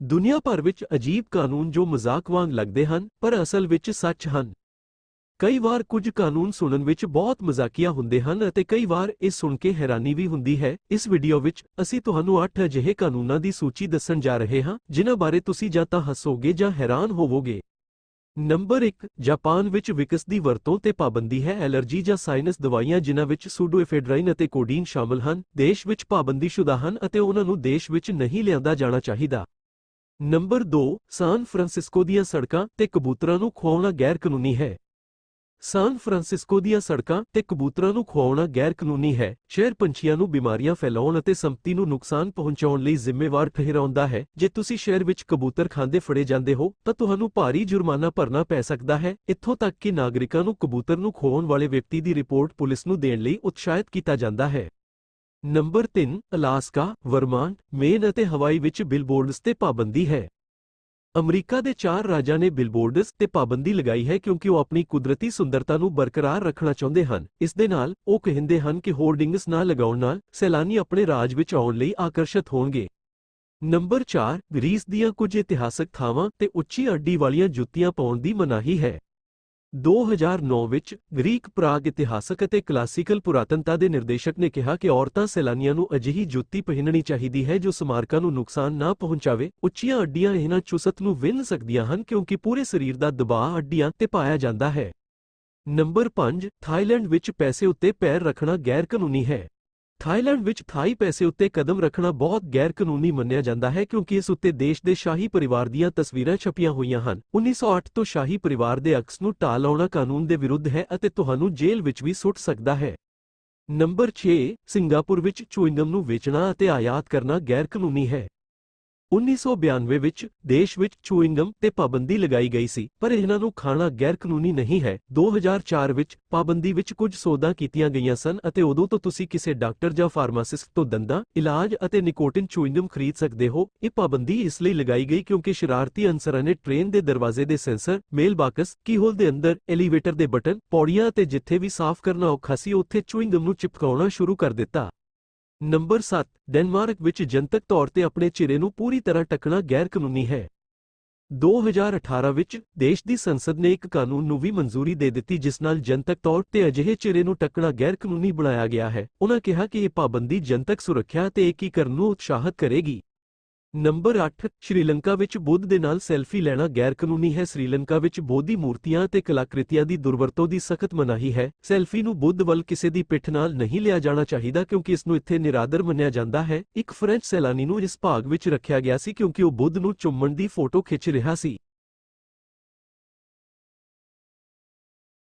ਦੁਨੀਆ ਭਰ ਵਿੱਚ ਅਜੀਬ ਕਾਨੂੰਨ ਜੋ ਮਜ਼ਾਕ ਵਾਂਗ ਲੱਗਦੇ ਹਨ, ਪਰ ਅਸਲ ਵਿੱਚ ਸੱਚ ਹਨ। ਕਈ ਵਾਰ ਕੁਝ ਕਾਨੂੰਨ ਸੁਣਨ ਵਿੱਚ ਬਹੁਤ ਮਜ਼ਾਕੀਆ ਹੁੰਦੇ ਹਨ ਅਤੇ ਕਈ ਵਾਰ ਇਹ ਸੁਣ ਕੇ ਹੈਰਾਨੀ ਵੀ ਹੁੰਦੀ ਹੈ। ਇਸ ਵੀਡੀਓ ਵਿੱਚ ਅਸੀਂ ਤੁਹਾਨੂੰ 8 ਅਜਿਹੇ ਕਾਨੂੰਨਾਂ ਦੀ ਸੂਚੀ ਦੱਸਣ ਜਾ ਰਹੇ ਹਾਂ, ਜਿਨ੍ਹਾਂ ਬਾਰੇ ਤੁਸੀਂ ਜਾਂ ਤਾਂ ਹੱਸੋਗੇ ਜਾਂ ਹੈਰਾਨ ਹੋਵੋਗੇ। ਨੰਬਰ 1 ਜਾਪਾਨ ਵਿੱਚ ਵਿਕਸਦੀ ਵਰਤੋਂ ਤੇ ਪਾਬੰਦੀ ਹੈ। ਐਲਰਜੀ ਜਾਂ ਸਾਈਨਸ ਦਵਾਈਆਂ ਜਿਨ੍ਹਾਂ ਵਿੱਚ ਸੂਡੋਐਫੇਡਰਾਈਨ ਅਤੇ ਕੋਡੀਨ ਸ਼ਾਮਲ ਹਨ, ਦੇਸ਼ ਵਿੱਚ ਪਾਬੰਦੀਸ਼ੁਦਾ ਹਨ ਅਤੇ ਉਹਨਾਂ ਨੂੰ ਦੇਸ਼ ਵਿੱਚ ਨਹੀਂ ਲਿਆਂਦਾ ਜਾਣਾ ਚਾਹੀਦਾ। ਨੰਬਰ 2 ਸਾਨ ਫਰਾਂਸਿਸਕੋ ਦੀਆਂ ਸੜਕਾਂ ਤੇ ਕਬੂਤਰਾਂ ਨੂੰ ਖੁਆਉਣਾ ਗੈਰ ਕਾਨੂੰਨੀ ਹੈ। ਸਾਨ ਫਰਾਂਸਿਸਕੋ ਦੀਆਂ ਸੜਕਾਂ ਤੇ ਕਬੂਤਰਾਂ ਨੂੰ ਖੁਆਉਣਾ ਗੈਰ ਕਾਨੂੰਨੀ ਹੈ। ਸ਼ਹਿਰ ਪੰਛੀਆਂ ਨੂੰ ਬਿਮਾਰੀਆਂ ਫੈਲਾਉਣ ਅਤੇ ਸੰਪਤੀ ਨੂੰ ਨੁਕਸਾਨ ਪਹੁੰਚਾਉਣ ਲਈ ਜ਼ਿੰਮੇਵਾਰ ਠਹਿਰਾਉਂਦਾ ਹੈ। ਜੇ ਤੁਸੀਂ ਸ਼ਹਿਰ ਵਿੱਚ ਕਬੂਤਰ ਖਾਂਦੇ ਫੜੇ ਜਾਂਦੇ ਹੋ, ਤਾਂ ਤੁਹਾਨੂੰ ਭਾਰੀ ਜੁਰਮਾਨਾ ਭਰਨਾ ਪੈ ਸਕਦਾ ਹੈ। ਇੱਥੋਂ ਤੱਕ ਕਿ ਨਾਗਰਿਕਾਂ ਨੂੰ ਕਬੂਤਰ ਨੂੰ ਖੋਹਣ ਵਾਲੇ ਵਿਅਕਤੀ ਦੀ ਰਿਪੋਰਟ ਪੁਲਿਸ ਨੂੰ ਦੇਣ ਲਈ ਉਤਸ਼ਾਹਿਤ ਕੀਤਾ ਜਾਂਦਾ ਹੈ। ਨੰਬਰ 3 ਅਲਾਸਕਾ ਵਰਮਾਂਟ ਮੇਨ ਅਤੇ ਹਵਾਈ ਵਿੱਚ ਬਿਲਬੋਰਡਸ ਤੇ ਪਾਬੰਦੀ ਹੈ। ਅਮਰੀਕਾ ਦੇ ਚਾਰ ਰਾਜਾਂ ਨੇ ਬਿਲਬੋਰਡਸ ਤੇ ਪਾਬੰਦੀ ਲਗਾਈ ਹੈ ਕਿਉਂਕਿ ਉਹ ਆਪਣੀ ਕੁਦਰਤੀ ਸੁੰਦਰਤਾ ਨੂੰ ਬਰਕਰਾਰ ਰੱਖਣਾ ਚਾਹੁੰਦੇ ਹਨ। ਇਸ ਦੇ ਨਾਲ ਉਹ ਕਹਿੰਦੇ ਹਨ ਕਿ ਹੋਰਡਿੰਗਸ ਨਾ ਲਗਾਉਣ ਨਾਲ ਸੈਲਾਨੀ ਆਪਣੇ ਰਾਜ ਵਿੱਚ ਆਉਣ ਲਈ ਆਕਰਸ਼ਿਤ ਹੋਣਗੇ। ਨੰਬਰ 4 ਗ੍ਰੀਸ ਦੀਆਂ ਕੁਝ ਇਤਿਹਾਸਕ ਥਾਵਾਂ ਤੇ ਉੱਚੀ ਅੱਡੀ ਵਾਲੀਆਂ ਜੁੱਤੀਆਂ ਪਾਉਣ ਦੀ ਮਨਾਹੀ ਹੈ। 2009 ਵਿੱਚ ਗ੍ਰੀਕ ਪ੍ਰਾਗ ਇਤਿਹਾਸਕ ਅਤੇ ਕਲਾਸੀਕਲ ਪੁਰਾਤਨਤਾ ਦੇ ਨਿਰਦੇਸ਼ਕ ਨੇ ਕਿਹਾ ਕਿ ਔਰਤਾਂ ਸੈਲਾਨੀਆਂ ਨੂੰ ਅਜਿਹੀ ਜੁੱਤੀ ਪਹਿਨਣੀ ਚਾਹੀਦੀ ਹੈ ਜੋ ਸਮਾਰਕਾਂ ਨੂੰ ਨੁਕਸਾਨ ਨਾ ਪਹੁੰਚਾਵੇ, ਉੱਚੀਆਂ ਅੱਡੀਆਂ ਇਹਨਾਂ ਚੁਸਤ ਨੂੰ ਵਿੰਨ ਸਕਦੀਆਂ ਹਨ ਕਿਉਂਕਿ ਪੂਰੇ ਸਰੀਰ ਦਾ ਦਬਾਅ ਅੱਡੀਆਂ ਤੇ ਪਾਇਆ ਜਾਂਦਾ ਹੈ। ਨੰਬਰ 5 ਥਾਈਲੈਂਡ ਵਿੱਚ ਪੈਸੇ ਉੱਤੇ ਪੈਰ ਰੱਖਣਾ ਗੈਰ ਕਾਨੂੰਨੀ ਹੈ। ਥਾਈਲੈਂਡ ਵਿੱਚ ਥਾਈ ਪੈਸੇ ਉੱਤੇ ਕਦਮ ਰੱਖਣਾ ਬਹੁਤ ਗੈਰ ਕਾਨੂੰਨੀ ਮੰਨਿਆ ਜਾਂਦਾ ਹੈ ਕਿਉਂਕਿ ਇਸ ਉੱਤੇ ਦੇਸ਼ ਦੇ ਸ਼ਾਹੀ ਪਰਿਵਾਰ ਦੀਆਂ ਤਸਵੀਰਾਂ ਛਪੀਆਂ ਹੋਈਆਂ ਹਨ। 1908 ਤੋਂ ਸ਼ਾਹੀ ਪਰਿਵਾਰ ਦੇ ਅਕਸ ਨੂੰ ਢਾਹ ਲਾਉਣਾ ਕਾਨੂੰਨ ਦੇ ਵਿਰੁੱਧ ਹੈ ਅਤੇ ਤੁਹਾਨੂੰ ਜੇਲ੍ਹ ਵਿੱਚ ਵੀ ਸੁੱਟ ਸਕਦਾ ਹੈ। ਨੰਬਰ 6 ਸਿੰਗਾਪੁਰ ਵਿੱਚ ਚੂਇੰਗਮ ਨੂੰ ਵੇਚਣਾ ਅਤੇ ਆਯਾਤ ਕਰਨਾ ਗੈਰ ਕਾਨੂੰਨੀ ਹੈ। 1992 ਵਿੱਚ ਦੇਸ਼ ਵਿੱਚ ਚੂਇੰਗਮ ਤੇ ਪਾਬੰਦੀ ਲਗਾਈ ਗਈ ਸੀ, ਪਰ ਇਹਨਾਂ ਨੂੰ ਖਾਣਾ ਗੈਰ ਕਾਨੂੰਨੀ ਨਹੀਂ ਹੈ। 2004 ਵਿੱਚ ਪਾਬੰਦੀ ਵਿੱਚ ਕੁਝ ਸੋਧਾਂ ਕੀਤੀਆਂ ਗਈਆਂ ਸਨ ਅਤੇ ਉਦੋਂ ਤੋਂ ਤੁਸੀਂ ਕਿਸੇ ਡਾਕਟਰ ਜਾਂ ਫਾਰਮਾਸਿਸਟ ਤੋਂ ਦੰਦਾਂ, ਇਲਾਜ ਅਤੇ ਨਿਕੋਟਿਨ ਚੂਇੰਗਮ ਖਰੀਦ ਸਕਦੇ ਹੋ। ਇਹ ਪਾਬੰਦੀ ਇਸ ਲਈ ਲਗਾਈ ਗਈ ਕਿਉਂਕਿ ਸ਼ਰਾਰਤੀ ਅਨਸਰਾਂ ਨੇ ਟ੍ਰੇਨ ਦੇ ਦਰਵਾਜ਼ੇ ਦੇ ਸੈਂਸਰ ਮੇਲ ਬਾਕਸ ਕੀਹੋਲ ਦੇ ਅੰਦਰ, ਐਲੀਵੇਟਰ ਦੇ ਬਟਨ, ਪੌੜੀਆਂ ਅਤੇ ਜਿੱਥੇ ਵੀ ਸਾਫ਼ ਕਰਨਾ ਔਖਾ ਸੀ, ਉੱਥੇ ਚੂਇੰਗਮ ਨੂੰ ਚਿਪਕਾਉਣਾ ਸ਼ੁਰੂ ਕਰ ਦਿੱਤਾ। ਨੰਬਰ 7 ਡੈਨਮਾਰਕ ਵਿੱਚ ਜਨਤਕ ਤੌਰ ਤੇ ਆਪਣੇ ਚਿਹਰੇ ਨੂੰ ਪੂਰੀ ਤਰ੍ਹਾਂ ਟੱਕਣਾ ਗੈਰ ਕਾਨੂੰਨੀ ਹੈ 2018 ਵਿੱਚ ਦੇਸ਼ ਦੀ ਸੰਸਦ ਨੇ ਇੱਕ ਕਾਨੂੰਨ ਨੂੰ ਵੀ ਮਨਜ਼ੂਰੀ ਦੇ ਦਿੱਤੀ ਜਿਸ ਨਾਲ ਜਨਤਕ ਤੌਰ ਤੇ ਅਜਿਹੇ ਚਿਹਰੇ ਨੂੰ ਟੱਕਣਾ ਗੈਰ ਕਾਨੂੰਨੀ ਬਣਾਇਆ ਗਿਆ ਹੈ। ਉਹਨਾਂ ਕਿਹਾ ਕਿ ਇਹ ਪਾਬੰਦੀ ਜਨਤਕ ਸੁਰੱਖਿਆ ਤੇ ਏਕੀਕਰਨ ਨੂੰ ਉਤਸ਼ਾਹਤ ਕਰੇਗੀ। ਨੰਬਰ 8 ਸ਼੍ਰੀਲੰਕਾ ਵਿੱਚ ਬੁੱਧ ਦੇ ਨਾਲ ਸੈਲਫੀ ਲੈਣਾ ਗੈਰ ਕਾਨੂੰਨੀ ਹੈ। ਸ਼੍ਰੀਲੰਕਾ ਵਿੱਚ ਬੋਧੀ ਮੂਰਤੀਆਂ ਤੇ ਕਲਾਕ੍ਰਿਤੀਆਂ ਦੀ ਦੁਰਵਰਤੋਂ ਦੀ ਸਖਤ ਮਨਾਹੀ ਹੈ। ਸੈਲਫੀ ਨੂੰ ਬੁੱਧ ਵੱਲ ਕਿਸੇ ਦੀ ਪਿੱਠ ਨਾਲ ਨਹੀਂ ਲਿਆ ਜਾਣਾ ਚਾਹੀਦਾ ਕਿਉਂਕਿ ਇਸ ਨੂੰ ਇੱਥੇ ਨਿਰਾਦਰ ਮੰਨਿਆ ਜਾਂਦਾ ਹੈ। ਇੱਕ ਫ੍ਰੈਂਚ ਸੈਲਾਨੀ ਨੂੰ ਇਸ ਭਾਗ ਵਿੱਚ ਰੱਖਿਆ ਗਿਆ ਸੀ ਕਿਉਂਕਿ ਉਹ ਬੁੱਧ ਨੂੰ ਚੁੰਮਣ ਦੀ ਫੋਟੋ ਖਿੱਚ ਰਿਹਾ ਸੀ।